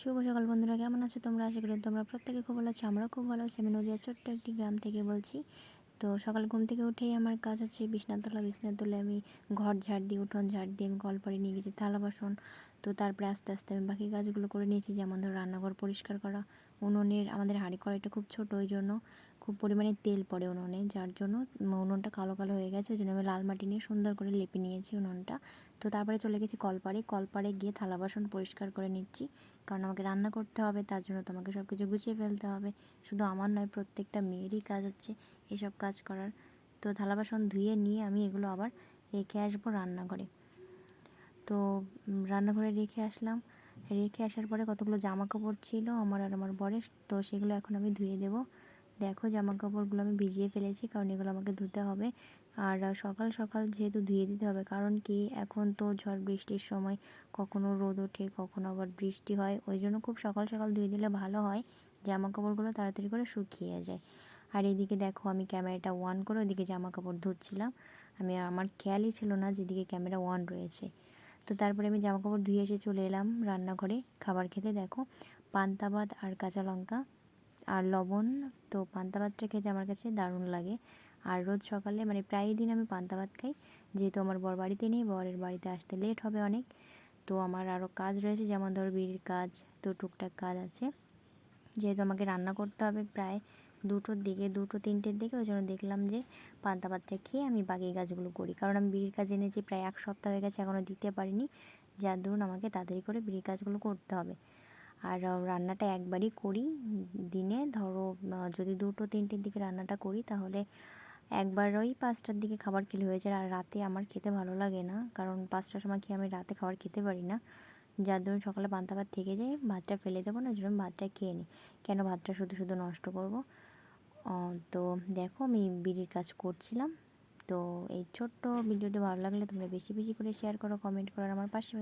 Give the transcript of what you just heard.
শুভ সকাল বন্ধুরা, কেমন আছো তোমরা? আশা করি তোমরা প্রত্যেকে খুব ভালো আছো, আমরাও খুব ভালো আছি। আমি নদীয়া ছোট্ট একটি গ্রাম থেকে বলছি। তো সকাল ঘুম থেকে উঠেই আমার কাজ হচ্ছে বিছনা তোলা বিছনা তুলে আমি ঘর ঝাড় দিই উঠোন ঝাড় দিয়ে আমি কল পরে নিয়ে গেছি, থালা বাসন। তো তারপরে আস্তে আস্তে আমি বাকি কাজগুলো করে নিয়েছি, যেমন ধরো রান্নাঘর পরিষ্কার করা, উনুনের, আমাদের হাঁড়ি কড়াইটা খুব ছোটো ওই জন্য খুব পরিমাণে তেল পড়ে উনুনে, যার জন্য উনুনটা কালো কালো হয়ে গেছে। ওই জন্য আমি লাল মাটি নিয়ে সুন্দর করে লেপে নিয়েছি উনুনটা। তো তারপরে চলে গেছি কলপাড়ে। কলপাড়ে গিয়ে থালা বাসন পরিষ্কার করে নিচ্ছি। কারণ আমাকে রান্না করতে হবে, তার জন্য তোমাকে সব কিছু গুছিয়ে ফেলতে হবে। শুধু আমার নয়, প্রত্যেকটা মেয়েরই কাজ হচ্ছে এসব কাজ করার। তো থালা বাসন ধুয়ে নিয়ে আমি এগুলো আবার রেখে আসব রান্নাঘরে। তো রান্নাঘরে রেখে আসলাম। রেখে আসার পরে কতগুলো জামা কাপড় ছিল আমার আর আমার বরের, তো সেগুলো এখন আমি ধুয়ে দেবো। দেখো জামা কাপড়গুলো আমি ভিজিয়ে ফেলেছি, কারণ এগুলো আমাকে ধুতে হবে। আর সকাল সকাল যেহেতু ধুয়ে দিতে হবে, কারণ কি এখন তো ঝড় বৃষ্টির সময় কখনো রোদ ওঠে, কখনো আবার বৃষ্টি হয়। ওই জন্য খুব সকাল সকাল ধুয়ে দিলে ভালো হয় জামা কাপড়গুলো তাড়াতাড়ি করে শুকিয়ে যায়। আর এদিকে দেখো আমি ক্যামেরাটা অন করে ওইদিকে জামা কাপড় ধুচ্ছিলাম। আমি আমার খেয়ালই ছিল না যেদিকে ক্যামেরা অন রয়েছে। তো তারপরে আমি জামা কাপড় ধুয়ে এসে চলে এলাম রান্নাঘরে। খাবার খেতে দেখো, পান্তা ভাত আর কাঁচা লঙ্কা। আর লবণ, তো পান্তা ভাতটা খেতে আমার কাছে দারুণ লাগে। আর রোজ সকালে মানে প্রায় দিন আমি পান্তা ভাত খাই। যেহেতু আমার বর বাড়িতে নেই, বরের বাড়িতে আসতে লেট হবে অনেক। তো আমার আরও কাজ রয়েছে, যেমন ধরো বিড়ির কাজ, তো টুকটাক কাজ আছে। যেহেতু আমাকে রান্না করতে হবে প্রায় দুটোর দিকে, দুটো তিনটের দিকে, ওই জন্য দেখলাম যে পান্তা ভাতটা খেয়ে আমি বাকি কাজগুলো করি। কারণ আমি বিড়ির কাজ এনেছি প্রায় এক সপ্তাহ হয়ে গেছে এখনও দিতে পারিনি। যার দরুন আমাকে তাড়াতাড়ি করে বিড়ির কাজগুলো করতে হবে। আর রান্নাটা একবারই করি দিনে। ধরো যদি দুটো তিনটের দিকে রান্নাটা করি, তাহলে একবার ওই পাঁচটার দিকে খাবার খেলে হয়ে যায়। আর রাতে আমার খেতে ভালো লাগে না, কারণ পাঁচটার সময় খেয়ে আমি রাতে খাবার খেতে পারি না? যার ধরুন সকালে পান্তা ভাত থেকে যায়, ভাতটা ফেলে দেবো না জন্য ভাতটা খেয়ে নিই। কেন ভাতটা শুধু শুধু নষ্ট করব? তো দেখো, আমি বিড়ির কাজ করছিলাম। তো এই ছোট্ট ভিডিওটি ভালো লাগলে তোমরা বেশি বেশি করে শেয়ার করো কমেন্ট করো আমার পাশে